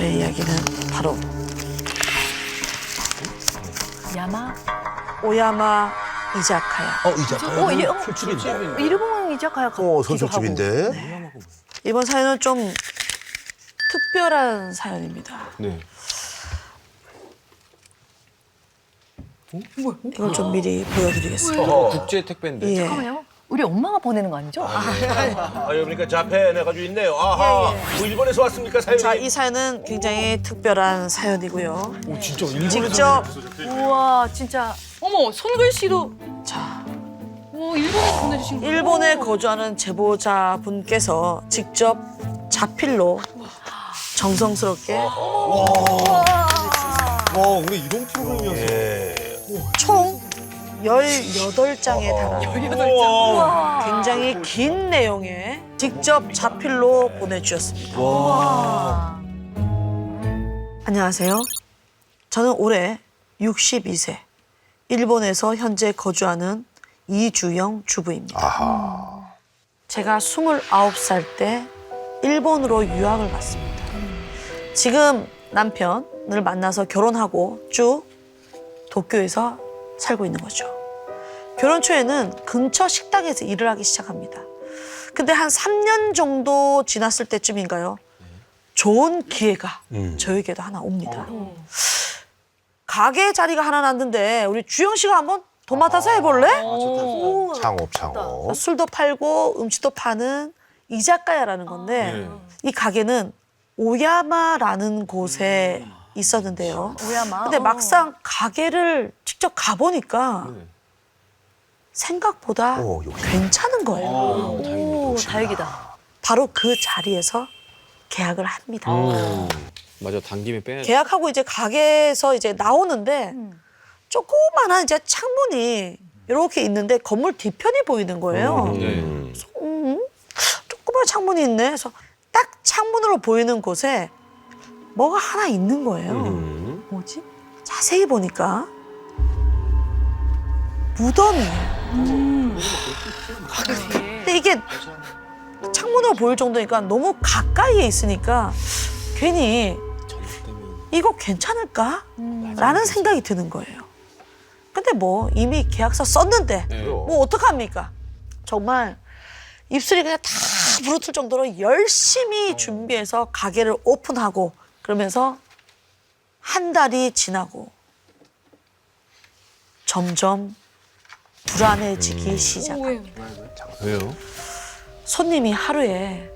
저의 이야기는 바로 야마? 오야마 이자카야. 어, 이자. 어, 이, 어, 술집인데. 일본 이자카야 같기도 어. 선술집인데. 이번 사연은 좀 특별한 사연입니다. 네. 이걸 좀 미리 보여드리겠습니다. 국제 택배인데. 예. 잠깐만요. 우리 엄마가 보내는 거 아니죠? 아, 여러분니까 자폐 내 가지고 있네요. 아하. 뭐 일본에서 왔습니까, 사연이? 자, 이 사연은 굉장히 특별한 사연이고요. 진짜 직접 우와, 진짜. 어머 손글씨도 자 오 일본에 보내주신 거. 일본에 거주하는 제보자 분께서 직접 자필로 정성스럽게 와, 우리 이동 프로그램이었어. 총 18장에 달하는 굉장히 긴 내용의 직접 자필로 보내주셨습니다. 안녕하세요. 저는 올해 62세, 일본에서 현재 거주하는 이주영 주부입니다. 제가 29살 때 일본으로 유학을 갔습니다. 지금 남편을 만나서 결혼하고 쭉 도쿄에서 살고 있는 거죠. 결혼 초에는 근처 식당에서 일을 하기 시작합니다. 근데 한 3년 정도 지났을 때쯤인가요? 좋은 기회가 저에게도 하나 옵니다. 가게 자리가 하나 났는데 우리 주영 씨가 한번 도맡아서 해볼래? 창업, 창업. 술도 팔고 음식도 파는 이자카야라는 건데 이 가게는 오야마라는 곳에 있었는데요. 오야마. 근데 어. 막상 가게를 직접 가보니까 생각보다 오. 괜찮은 거예요. 오, 다행이다. 바로 그 자리에서 계약을 합니다. 맞아, 당김에 빼야 돼. 계약하고 이제 가게에서 이제 나오는데 음. 조그만한 이제 창문이 이렇게 있는데 건물 뒤편이 보이는 거예요. 네. 음, 조그만 창문이 있네. 그래서 딱 창문으로 보이는 곳에 뭐가 하나 있는 거예요. 음. 뭐지? 자세히 보니까 무덤이에요. 근데 이게 창문으로 보일 정도니까 너무 가까이에 있으니까 괜히 이거 괜찮을까? 라는 생각이 드는 거예요. 근데 뭐 이미 계약서 썼는데 뭐 어떡합니까? 정말 입술이 그냥 다 부르틀 정도로 열심히 준비해서 가게를 오픈하고 그러면서 한 달이 지나고 점점 불안해지기 시작합니다. 왜요? 손님이 하루에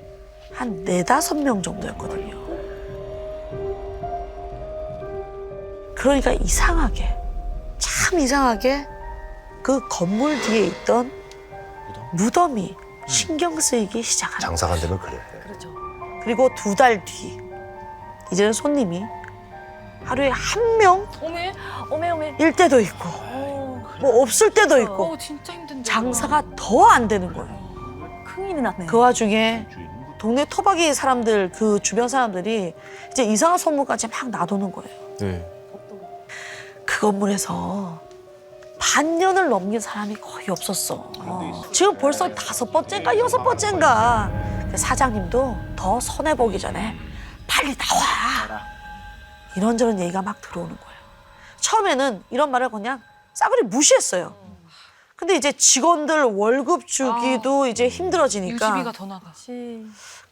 한 네다섯 명 정도였거든요. 그러니까 이상하게, 참 이상하게 그 건물 뒤에 있던 무덤이 신경 쓰이기 시작합니다. 장사가 안 되면 그래. 그렇죠. 그리고 두 달 뒤, 이제는 손님이 하루에 한 명일 오메, 오메, 오메. 때도 있고, 뭐 없을 때도 있고, 어 진짜 힘든데. 장사가 더 안 되는 거예요. 큰일이 났네. 그 와중에 동네 토박이 사람들 그 주변 사람들이 이제 이상한 소문까지 막 나도는 거예요. 네. 그 건물에서 반년을 넘긴 사람이 거의 없었어. 지금 벌써 다섯 번째인가 여섯 번째인가. 그 사장님도 더 손해 보기 전에 빨리 나와. 이런저런 얘기가 막 들어오는 거예요. 처음에는 이런 말을 그냥 싸그리 무시했어요. 근데 이제 직원들 월급 주기도 이제 힘들어지니까 유지비가 더 나가.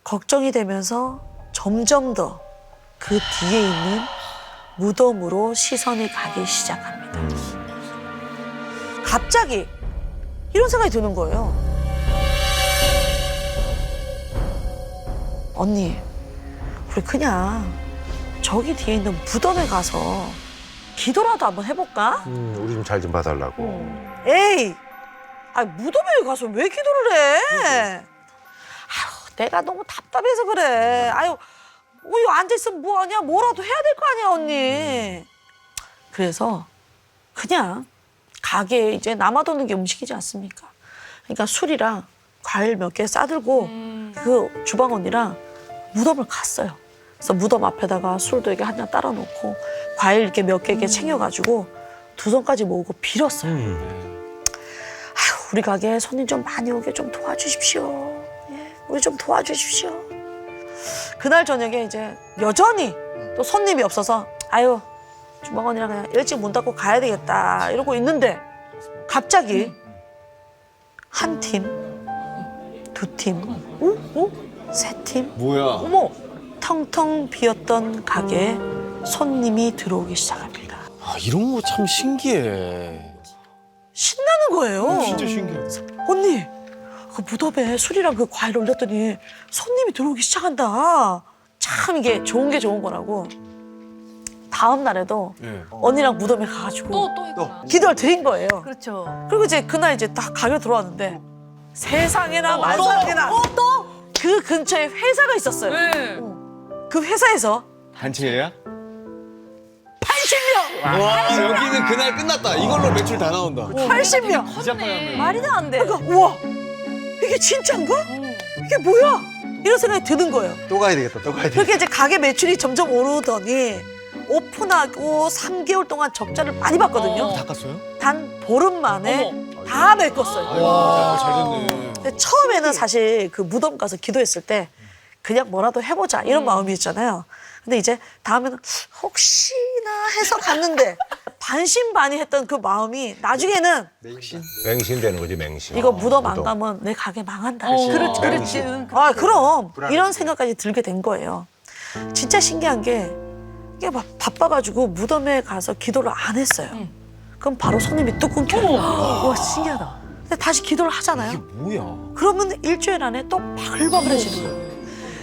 걱정이 되면서 점점 더 그 뒤에 있는 무덤으로 시선이 가기 시작합니다. 갑자기 이런 생각이 드는 거예요. 언니, 우리 그냥 저기 뒤에 있는 무덤에 가서 기도라도 한번 해볼까? 음, 우리 좀 잘 좀 봐달라고. 에이, 아 무덤에 가서 왜 기도를 해? 아유, 내가 너무 답답해서 그래. 아유, 뭐 이거 앉아 있으면 뭐 하냐? 뭐라도 해야 될 거 아니야, 언니. 그래서 그냥 가게에 이제 남아도는 게 음식이지 않습니까? 그러니까 술이랑 과일 몇 개 싸들고 그 주방 언니랑 무덤을 갔어요. 그래서 무덤 앞에다가 술도 이렇게 한 잔 따라 놓고 과일 이렇게 몇 개 이렇게 챙겨가지고 두 손까지 모으고 빌었어요. 아휴, 우리 가게에 손님 좀 많이 오게 좀 도와주십시오. 예, 우리 좀 도와주십시오. 그날 저녁에 이제 여전히 또 손님이 없어서 아유 주방언니랑 그냥 일찍 문 닫고 가야 되겠다 이러고 있는데 갑자기 한 팀, 두 팀, 세 팀, 뭐야? 어머 텅텅 비었던 가게에 손님이 들어오기 시작합니다. 아, 이런 거 참 신기해. 신나는 거예요. 진짜 신기해. 언니, 그 무덤에 술이랑 그 과일 올렸더니 손님이 들어오기 시작한다. 참 이게 좋은 게 좋은 거라고. 다음 날에도 예. 언니랑 무덤에 가가지고 또또 했구나. 기도를 드린 거예요. 그렇죠. 그리고 이제 그날 이제 딱 가게 들어왔는데 세상에나 만상에나 그 근처에 회사가 있었어요. 네. 그 회사에서 단체야? 80명, 와, 여기는 그날 끝났다. 이걸로 매출 다 나온다. 80명. 컸네. 말이 안 돼. 그러니까 우와 이게 진짜인가? 이게 뭐야? 이런 생각이 드는 거예요. 또 가야 되겠다. 또 가야 되겠다. 그렇게 이제 가게 매출이 점점 오르더니 오픈하고 3개월 동안 적자를 많이 봤거든요. 어. 닦았어요? 단 보름 만에 어머. 다 메꿨어요. 와, 잘 됐네. 근데 처음에는 사실 그 무덤 가서 기도했을 때 그냥 뭐라도 해보자 이런 마음이었잖아요. 근데 이제 다음에는 혹시나 해서 갔는데 반신반의했던 그 마음이 나중에는 맹신되는 거지 맹신. 이거 무덤 안 가면 내 가게 망한다. 어. 그렇지, 아, 그렇지. 응, 아 그럼 이런 생각까지 들게 된 거예요. 진짜 신기한 게 이게 막 바빠가지고 무덤에 가서 기도를 안 했어요. 그럼 바로 손님이 뚝 끊겨요. 와 신기하다. 근데 다시 기도를 하잖아요. 뭐야? 그러면 일주일 안에 또 바글바글해지는 거예요.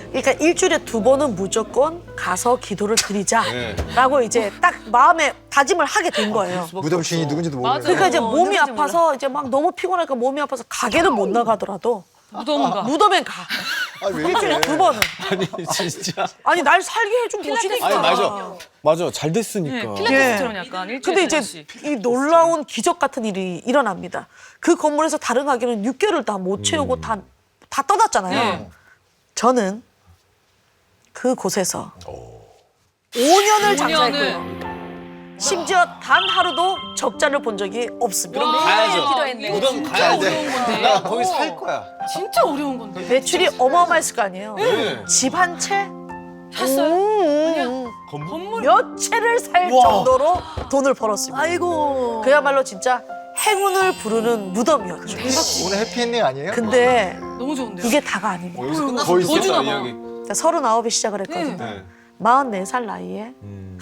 그러니까 일주일에 두 번은 무조건 가서 기도를 드리자라고 이제 딱 마음에 다짐을 하게 된 거예요. 무덤 주인이 누군지도 맞아. 그러니까 이제 어, 몸이 아파서 이제 막 너무 피곤하니까 몸이 아파서 가게는 못 나가더라도 무덤가. 무덤엔 가. 아왜 일주일에 두 번은. 아니, 진짜. 아니 날 살게 해준 곳이니까. 아니, 맞아. 맞아. 잘 됐으니까. 네, 필라테스처럼 약간 일주일에 근데 이제 번씩. 이 놀라운 기적 같은 일이 일어납니다. 그 건물에서 다른 가게는 6개월을 다 못 채우고 다, 다 떠났잖아요. 네. 저는 그 곳에서 5년을 장사했고요. 심지어 단 하루도 적자를 본 적이 없습니다. 와. 가야죠. 기도했네. 무덤. 어려운 건데. 나 거기 살 거야. 진짜 어려운 건데. 매출이 어마어마했을 거 아니에요. 네. 집한 채? 샀어요? 음, 건물. 몇 채를 살 정도로 돈을 벌었습니다. 아이고. 그야말로 진짜 행운을 부르는 무덤이었죠. 오늘 해피엔딩 아니에요? 네. 근데 너무 좋은데요. 이게 다가 아닙니다. 여기서 끝났어. 거의 더 주나 봐. 이야기. 서른아홉에 시작을 했거든요. 네. 44살 나이에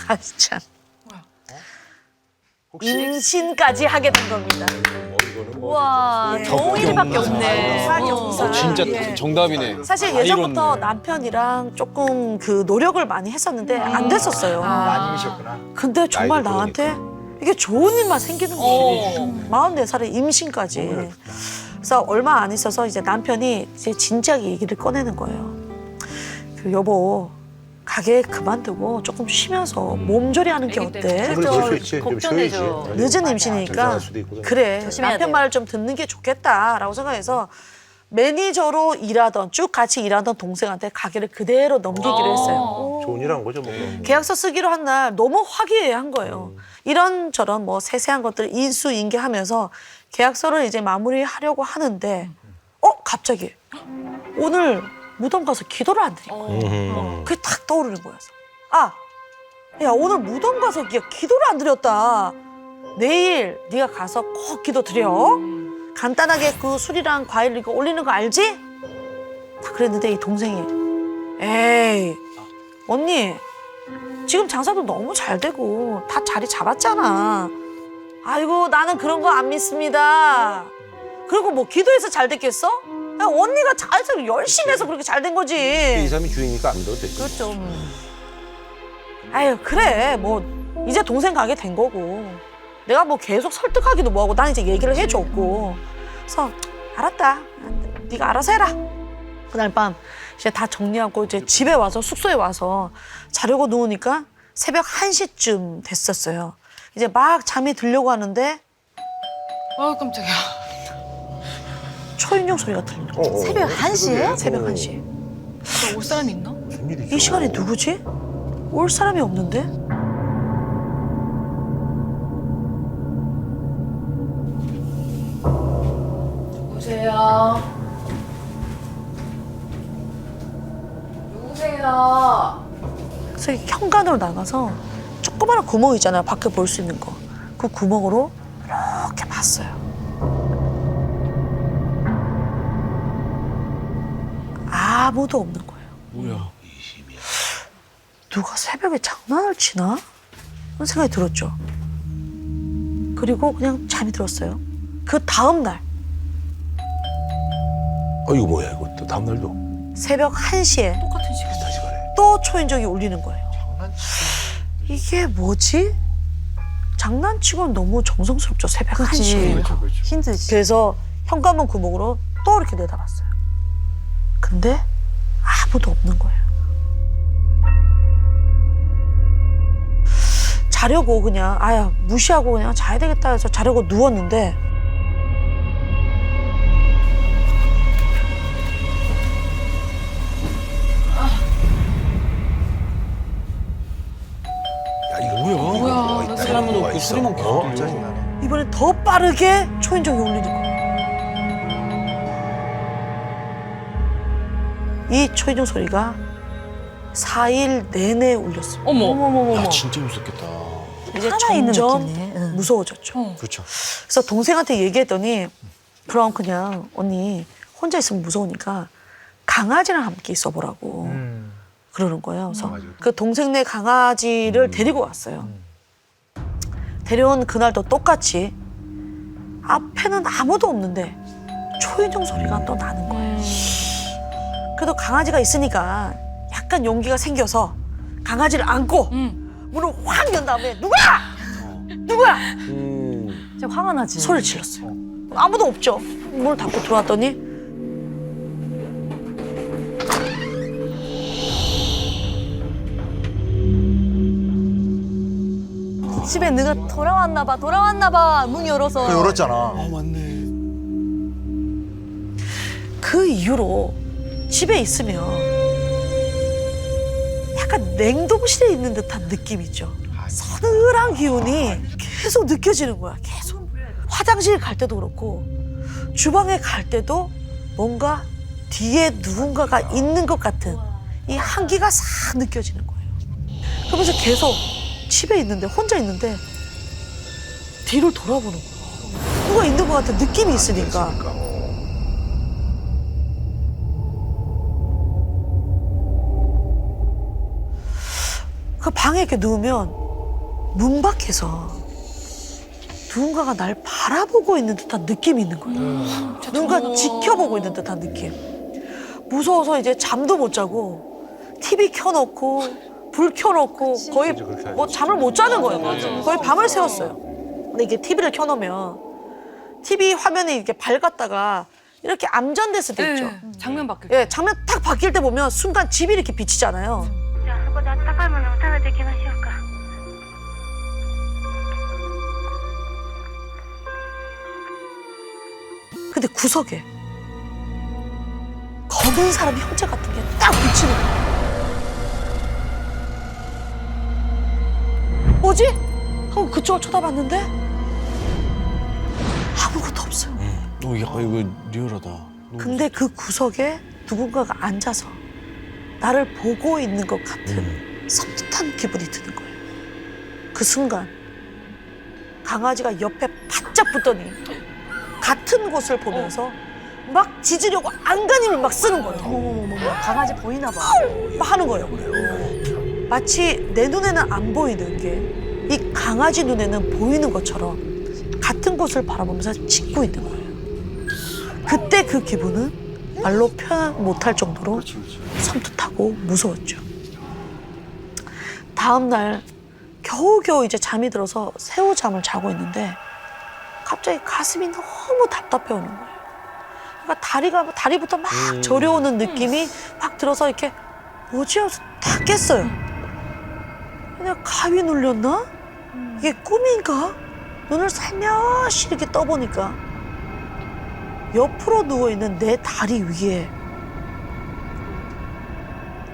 아 참. 임신까지 하게 된 겁니다. 뭐 이거는 뭐 와, 좋은 일밖에 없네. 사경사. 어, 진짜 예. 정답이네. 사실 다 예전부터. 남편이랑 조금 그 노력을 많이 했었는데 안 됐었어요. 아님이셨구나. 근데 정말 나이도 나한테 이게 좋은 일만 생기는 거예요. 어. 44살에 임신까지. 그래서 얼마 안 있어서 이제 남편이 이제 진지하게 얘기를 꺼내는 거예요. 그 여보 가게 그만두고 조금 쉬면서 몸조리하는 게 어때? 그럴 수 있지. 좀 걱정되죠. 쉬어야지. 늦은 임신이니까 수도. 그래 조심해야 남편 돼. 말을 좀 듣는 게 좋겠다라고 생각해서 매니저로 일하던 쭉 같이 일하던 동생한테 가게를 그대로 넘기기로 했어요. 어. 좋은 일 한 거죠 뭐. 그럼. 계약서 쓰기로 한 날 너무 화기애애한 거예요. 이런 저런 뭐 세세한 것들 인수인계하면서 계약서를 이제 마무리하려고 하는데 어 갑자기 오늘 무덤 가서 기도를 안 드린 거예요. 음. 그게 탁 떠오르는 거였어. 아, 야 오늘 무덤 가서 야, 기도를 안 드렸다. 내일 네가 가서 꼭 기도 드려. 간단하게 그 술이랑 과일 이거 올리는 거 알지? 다 그랬는데 이 동생이 에이 언니 지금 장사도 너무 잘 되고 다 자리 잡았잖아. 아이고 나는 그런 거 안 믿습니다. 그리고 뭐 기도해서 잘 됐겠어? 야, 언니가 잘해서 열심히 해서 그렇게 잘된 거지. 이 사람이 주인이니까 안 믿어도 되지. 그렇죠. 아유 그래 뭐 이제 동생 가게 된 거고 내가 뭐 계속 설득하기도 뭐하고 난 이제 얘기를 해줬고 그래서 알았다 네가 알아서 해라 그날 밤 이제 다 정리하고 이제 집에 와서 숙소에 와서 자려고 누우니까 새벽 1시쯤 됐었어요 이제 막 잠이 들려고 하는데 아 깜짝이야. 초인종 소리가 들리는 거예요 어, 어. 새벽 1시에? 새벽 1시 저올 사람이 있나? 무슨 일이죠? 이 시간에 누구지? 올 사람이 없는데? 누구세요? 누구세요? 그래서 이 현관으로 나가서 조그마한 구멍 있잖아요. 밖에 볼 수 있는 거. 그 구멍으로 이렇게 봤어요. 아무도 없는 거예요. 뭐야? 누가 새벽에 장난을 치나? 그런 생각이 들었죠. 그리고 그냥 잠이 들었어요. 그 다음 날 어 이거 뭐야 이거 또 다음 날도 새벽 1시에 똑같은 시간. 다시. 또 초인종이 울리는 거예요. 장난치고. 이게 뭐지? 장난치고는 너무 정성스럽죠. 새벽 1시에. 그렇죠, 그렇죠. 힘들지. 그래서 현관문 구멍으로 또 이렇게 내다봤어요. 근데 아무도 없는 거예요. 자려고 그냥 아야 무시하고 그냥 자야 되겠다 해서 자려고 누웠는데 야 이거 뭐야? 뭐야, 있다, 사람은 없고 있어. 소리만 계속 어? 들려. 짜증나네. 이번엔 더 빠르게 초인종이 울리는 거예 이 초인종 소리가 4일 내내 울렸어요. 어머. 어머머머. 야 진짜 무섭겠다. 이제 점점 느낌이네. 응. 무서워졌죠. 어. 그렇죠. 그래서 동생한테 얘기했더니 그럼 그냥 언니 혼자 있으면 무서우니까 강아지랑 함께 있어보라고 음. 그러는 거예요. 그래서 강아지. 그 동생네 강아지를 데리고 왔어요. 데려온 그날도 똑같이 앞에는 아무도 없는데 초인종 소리가 또 나는 거예요. 그래도 강아지가 있으니까 약간 용기가 생겨서 강아지를 안고 응. 문을 확 연 다음에 누구야? 누구야? 음. 진짜 화가 나지. 소리를 질렀어요. 아무도 없죠. 문을 닫고 들어왔더니 집에 누가 돌아왔나 봐. 돌아왔나 봐. 문 열어서. 그 열었잖아. 아 맞네. 그 이후로 집에 있으면 약간 냉동실에 있는 듯한 느낌이죠. 서늘한 기운이 계속 느껴지는 거야. 계속. 화장실 갈 때도 그렇고 주방에 갈 때도 뭔가 뒤에 누군가가 있는 것 같은 이 한기가 싹 느껴지는 거예요. 그러면서 계속 집에 있는데 혼자 있는데 뒤를 돌아보는 거야. 누가 있는 것 같은 느낌이 있으니까. 그러니까, 어. 그 방에 이렇게 누우면 문 밖에서 누군가가 날 바라보고 있는 듯한 느낌이 있는 거예요. 누군가 지켜보고 있는 듯한 느낌. 무서워서 이제 잠도 못 자고 TV 켜놓고 불 켜놓고 거의 그렇게 뭐 잠을 못 자는 거예요. 거의 밤을 새웠어요. 근데 이게 TV를 켜놓으면 TV 화면이 이렇게 밝았다가 이렇게 암전됐을 때 있죠. 네. 장면 바뀌. 예, 장면 딱 바뀔 때 보면 순간 집이 이렇게 비치잖아요. じゃあそこであったかいもの を食べていきましょうか 근데 구석에 검은 사람 형체 같은 게 딱 비치는 거야. 뭐지? 하고 그쪽을 쳐다봤는데 아무것도 없어요. 어 약간 이거 리얼하다. 너무 근데 그 구석에 누군가가 앉아서 나를 보고 있는 것 같은 섬뜩한 기분이 드는 거예요. 그 순간 강아지가 옆에 바짝 붙더니 같은 곳을 보면서 막 짖으려고 안간힘을 막 쓰는 거예요. 어머머머. 강아지 보이나 봐. 막 하는 거예요. 마치 내 눈에는 안 보이는 게 이 강아지 눈에는 보이는 것처럼 같은 곳을 바라보면서 짖고 있는 거예요. 그때 그 기분은 말로 표현 못할 정도로 그렇지, 그렇지. 섬뜩하고 무서웠죠. 다음 날 겨우겨우 이제 잠이 들어서 새우잠을 자고 있는데 갑자기 가슴이 너무 답답해 오는 거예요. 그러니까 다리가 다리부터 막 저려오는 느낌이 확 들어서 이렇게 뭐지 하면서 다 깼어요. 그냥 가위 눌렸나? 이게 꿈인가? 눈을 살며시 이렇게 떠보니까 옆으로 누워 있는 내 다리 위에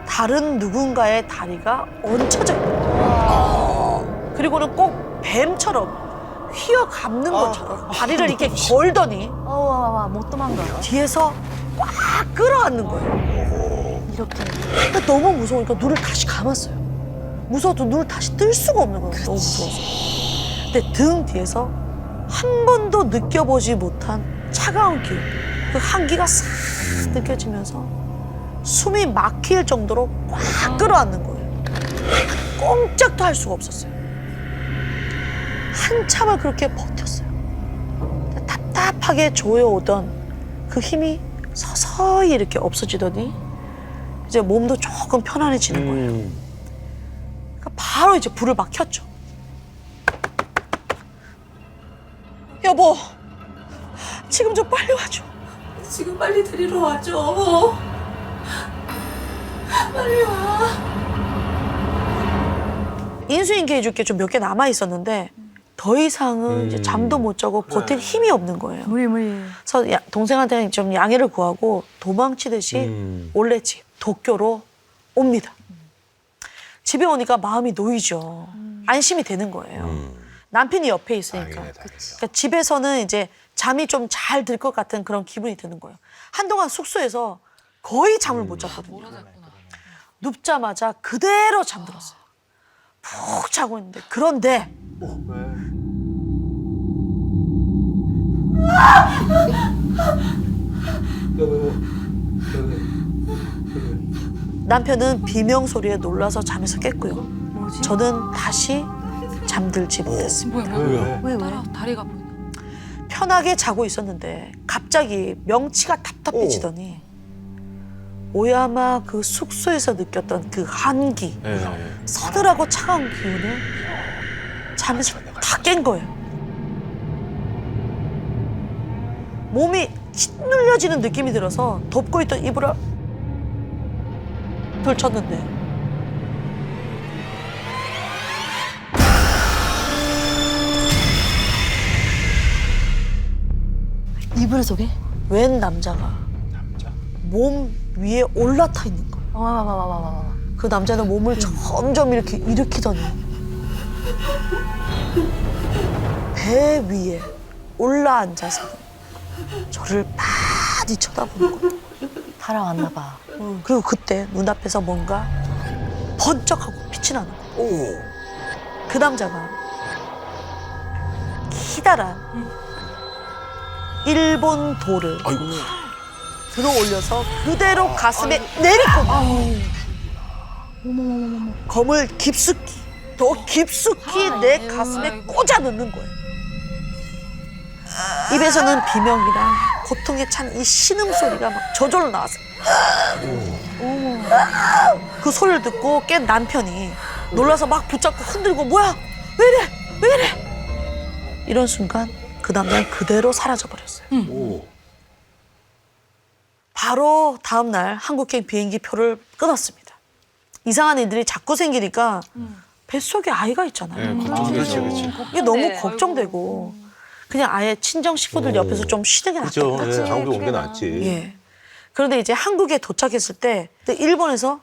다른 누군가의 다리가 얹혀져 있는 거예요. 그리고는 꼭 뱀처럼 휘어 감는 것처럼 다리를 이렇게 걸더니 어와와 못 도망가. 뒤에서 꽉 끌어안는 거예요. 이렇게. 근데 너무 무서우니까 눈을 다시 감았어요. 무서워도 눈을 다시 뜰 수가 없는 거예요. 너무 무서워서. 근데 등 뒤에서 한 번도 느껴보지 못한 차가운 기운, 그 한기가 싹 느껴지면서 숨이 막힐 정도로 꽉 끌어안는 거예요. 꼼짝도 할 수가 없었어요. 한참을 그렇게 버텼어요. 답답하게 조여오던 그 힘이 서서히 이렇게 없어지더니 이제 몸도 조금 편안해지는 거예요. 음. 그러니까 바로 이제 불을 막 켰죠. 여보, 지금 좀 빨리 와줘. 지금 빨리 데리러 와줘. 빨리 와. 인수인계 해줄 게 좀 몇 개 남아 있었는데 더 이상은 이제 잠도 못 자고 버틸 힘이 없는 거예요. 무리 무리. 그래서 야- 동생한테 좀 양해를 구하고 도망치듯이 음. 원래 집 도쿄로 옵니다. 집에 오니까 마음이 놓이죠. 안심이 되는 거예요. 음. 남편이 옆에 있으니까. 다행이네, 다행이다. 그러니까 집에서는 이제 잠이 좀 잘 들 것 같은 그런 기분이 드는 거예요. 한동안 숙소에서 거의 잠을 못 잤거든요. 눕자마자 그대로 잠들었어요. 푹 자고 있는데 그런데 남편은 비명 소리에 놀라서 잠에서 깼고요. 저는 다시 잠들지 못했습니다. 뭐야 뭐야? 왜 왜? 따라 다리가 보이네. 편하게 자고 있었는데 갑자기 명치가 답답해지더니 오야마 그 숙소에서 느꼈던 그 한기, 예. 서늘하고 차가운 기운을 잠에서 다 깬 거예요. 몸이 짓눌려지는 느낌이 들어서 덮고 있던 이불을 돌쳤는데 이불 속에? 웬 남자가 남자. 몸 위에 올라타 있는 거예요. 와와와와와와. 그 남자는 몸을 점점 이렇게 일으키더니 배 위에 올라앉아서 저를 많이 쳐다보는 거예요. 달아왔나 봐. 그리고 그때 눈앞에서 뭔가 번쩍하고 빛이 나는 거예요. 그 남자가 기다란 일본 돌을 아이고. 들어 올려서 그대로 가슴에 내리꽂는 검을 깊숙이 더 깊숙이 내 아이고, 가슴에 아이고. 꽂아 넣는 거예요. 입에서는 비명이랑 고통에 찬 이 신음 소리가 막 저절로 나왔어요. 그 소리를 듣고 깬 남편이 놀라서 막 붙잡고 흔들고 뭐야 왜 이래 왜 이래 이런 순간 그 남자는 그대로 사라져 버렸어요. 오. 바로 다음 날 한국행 비행기 표를 끊었습니다. 이상한 일들이 자꾸 생기니까 뱃속에 아이가 있잖아요. 예, 걱정되죠. 그렇지, 그렇지. 이게 너무 네. 걱정되고 그냥 아예 친정 식구들 옆에서 좀 쉬는 게. 낫겠다. 예, 한국에 온 게 낫지. 예. 그런데 이제 한국에 도착했을 때 일본에서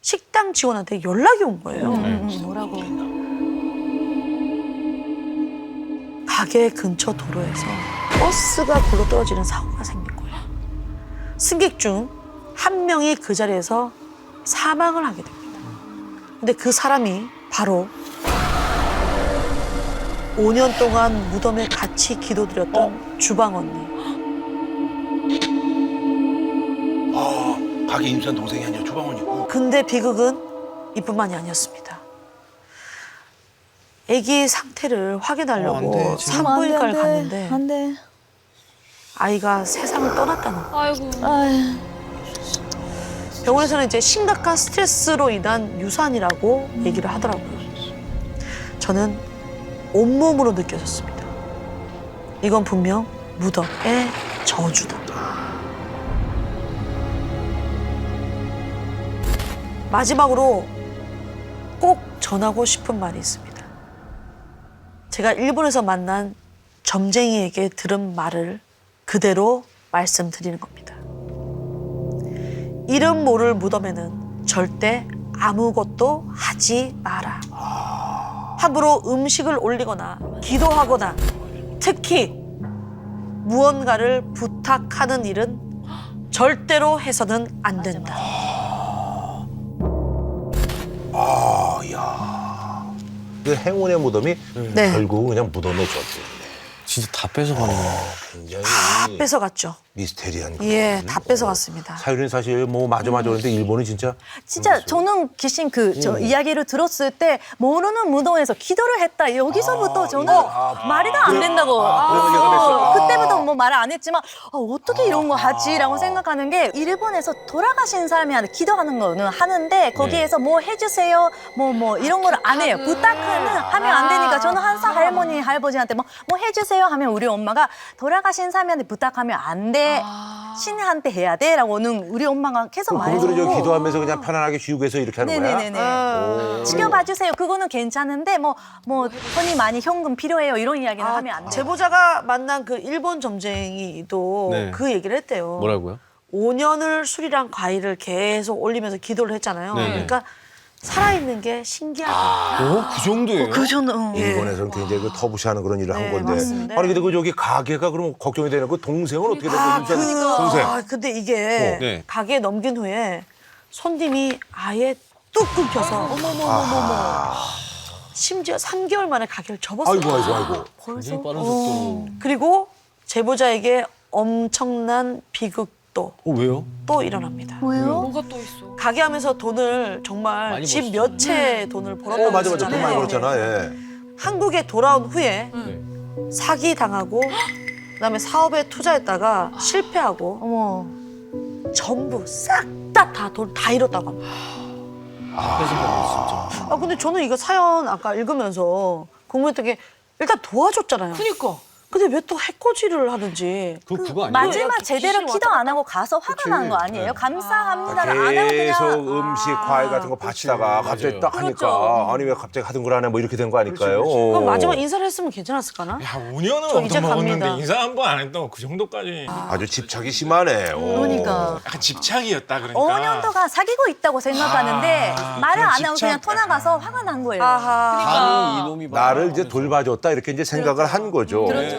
식당 직원한테 연락이 온 거예요. 뭐라고? 가게 근처 도로에서 버스가 굴러 떨어지는 사고가 거예요. 승객 중 한 명이 그 자리에서 사망을 하게 됩니다. 근데 그 사람이 바로 5년 동안 무덤에 같이 기도드렸던 주방 언니. 아, 가게 임산 동생이 아니라 주방원이고. 근데 비극은 이뿐만이 아니었습니다. 아기 상태를 어, 안 확인하려고 돼, 지금. 산부인과를 갔는데 안 돼. 아이가 세상을 떠났다는 거예요. 아이고. 아휴. 병원에서는 이제 심각한 스트레스로 인한 유산이라고 얘기를 하더라고요. 저는 온몸으로 느껴졌습니다. 이건 분명 무덤의 저주다. 마지막으로 꼭 전하고 싶은 말이 있습니다. 제가 일본에서 만난 점쟁이에게 들은 말을 그대로 말씀드리는 겁니다. 이름 모를 무덤에는 절대 아무것도 하지 마라. 함부로 음식을 올리거나 기도하거나 특히 무언가를 부탁하는 일은 절대로 해서는 안 된다. 아, 야. 그 행운의 무덤이 네. 결국 그냥 무덤에 줬대. 진짜 다. 굉장히 다 뺏어갔죠. 미스테리한. 예, 거거든요. 다 뺏어갔습니다. 사유리는 사실 뭐 맞아 맞아 그런데 일본은 진짜 진짜 저는 귀신 그 저 이야기를 들었을 때 모르는 무덤에서 기도를 했다. 여기서부터 저는 말이 다 안 된다고. 그래서 얘가 어, 그때부터 뭐 말을 안 했지만 아, 어떻게 이런 거 하지라고 생각하는 게 일본에서 돌아가신 사람한테 기도하는 거는 하는데 거기에서 뭐 해주세요 뭐 뭐 이런 거를 안 해요. 부탁은 하면 안 되니까 저는 항상 할머니 할아버지한테 뭐, 뭐 해주세요 하면 우리 엄마가 돌아가신 사람한테 부탁하면 안 돼. 신한테 해야 돼라고는 우리 엄마가 계속 그분들은 저 말해서 기도하면서 그냥 편안하게 쉬고 해서 이렇게 하는 거야. 네네네네. 지켜봐 주세요. 그거는 괜찮은데 뭐뭐 돈이 많이 현금 필요해요 이런 이야기는 하면 안 돼요. 제보자가 만난 그 일본 점쟁이도 네. 그 얘기를 했대요. 뭐라고요? 5년을 술이랑 과일을 계속 올리면서 기도를 했잖아요. 네네. 그러니까 살아있는 게 신기하다. 어? 그 정도예요? 그 정도. 응. 일본에서는 굉장히 그 터부시하는 그런 일을 네, 한 건데. 맞습니다. 아니 근데 그 저기 가게가 그럼 걱정이 되는 그 동생은 어떻게 된 아, 거야? 그, 동생. 아, 근데 이게 어, 네. 가게에 넘긴 후에 손님이 아예 뚝 끊겨서 어머머머머머. 심지어 3개월 만에 가게를 접었어요. 아이고 아이고 아이고. 굉장히 빠른 속도로. 그리고 제보자에게 엄청난 비극 도 어, 왜요? 또 일어납니다. 뭐예요? 뭐가 또 있어? 가게 하면서 돈을 정말 많이 집 벌었어요. 몇 채 돈을 벌었다고 어 맞아 맞아 돈 했잖아요. 많이 벌었잖아. 예. 한국에 돌아온 후에 네. 사기 당하고 그다음에 사업에 투자했다가 실패하고 어머. 전부 싹 다 다 돈 다 잃었다고 합니다. 진짜. 아 근데 저는 이거 사연 아까 읽으면서 궁금했던 게 일단 도와줬잖아요. 그니까. 근데 왜 또 해코지를 하는지. 그, 그거 아니에요? 마지막 제대로 기도 안 하고 가서 화가 난거 아니에요? 감사합니다를 안 하고 계속 그냥 음식 과일 같은 거 바치다가 갑자기 딱 하니까 그렇죠. 아니 왜 갑자기 하던 걸 하네 뭐 이렇게 된 거 아닐까요? 그럼 어. 마지막 인사를 했으면 괜찮았을까나? 야, 5년은 저 이제 얻어먹었는데 갑니다. 인사 한 번 안 했다고 그 정도까지. 아주 집착이 심하네. 어. 그러니까. 약간 집착이었다 그러니까. 5년 동안 사귀고 있다고 생각하는데 아, 말을 안 하고 그냥 집착. 토나가서 화가 난 거예요. 아하. 감히 이놈이 나를 이제 돌봐줬다 이렇게 이제 생각을 한 거죠. 그렇죠.